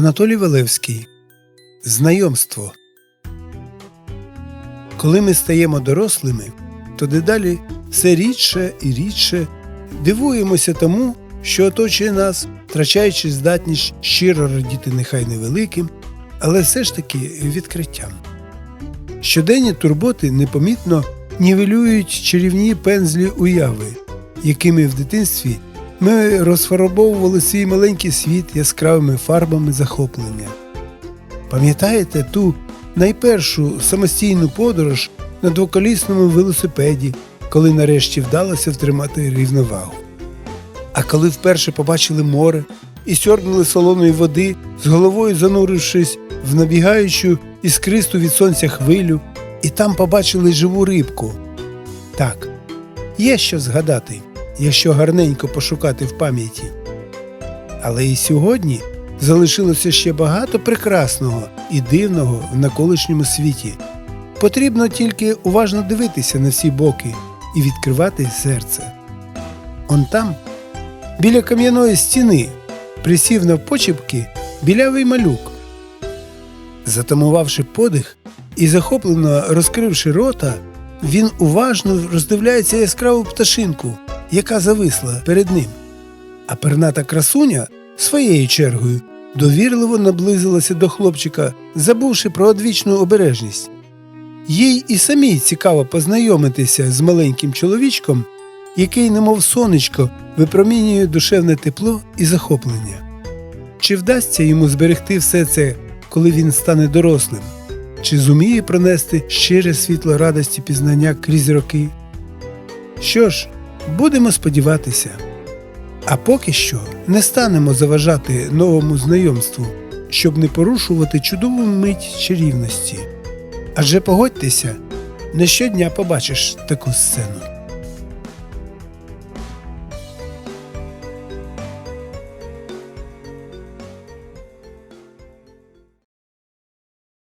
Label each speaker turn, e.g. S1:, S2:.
S1: Анатолій Валевський Знайомство. Коли ми стаємо дорослими, то дедалі все рідше і рідше дивуємося тому, що оточує нас, втрачаючи здатність щиро радіти нехай невеликим, але все ж таки відкриттям. Щоденні турботи непомітно нівелюють чарівні пензлі уяви, якими в дитинстві ми розфарбовували свій маленький світ яскравими фарбами захоплення. Пам'ятаєте ту найпершу самостійну подорож на двоколісному велосипеді, коли нарешті вдалося втримати рівновагу? А коли вперше побачили море і сьорбнули солоної води, з головою занурившись в набігаючу іскристу від сонця хвилю, і там побачили живу рибку. Так, є що згадати, якщо гарненько пошукати в пам'яті. Але і сьогодні залишилося ще багато прекрасного і дивного в навколишньому світі. Потрібно тільки уважно дивитися на всі боки і відкривати серце. Он там, біля кам'яної стіни, присів навпочепки білявий малюк. Затамувавши подих і захоплено розкривши рота, він уважно роздивляється яскраву пташинку, яка зависла перед ним. А перната красуня своєю чергою довірливо наблизилася до хлопчика, забувши про одвічну обережність. Їй і самій цікаво познайомитися з маленьким чоловічком, який, немов сонечко, випромінює душевне тепло і захоплення. Чи вдасться йому зберегти все це, коли він стане дорослим? Чи зуміє пронести щире світло радості пізнання крізь роки? Що ж, будемо сподіватися. А поки що не станемо заважати новому знайомству, щоб не порушувати чудову мить чарівності. Адже погодьтеся, не щодня побачиш таку сцену.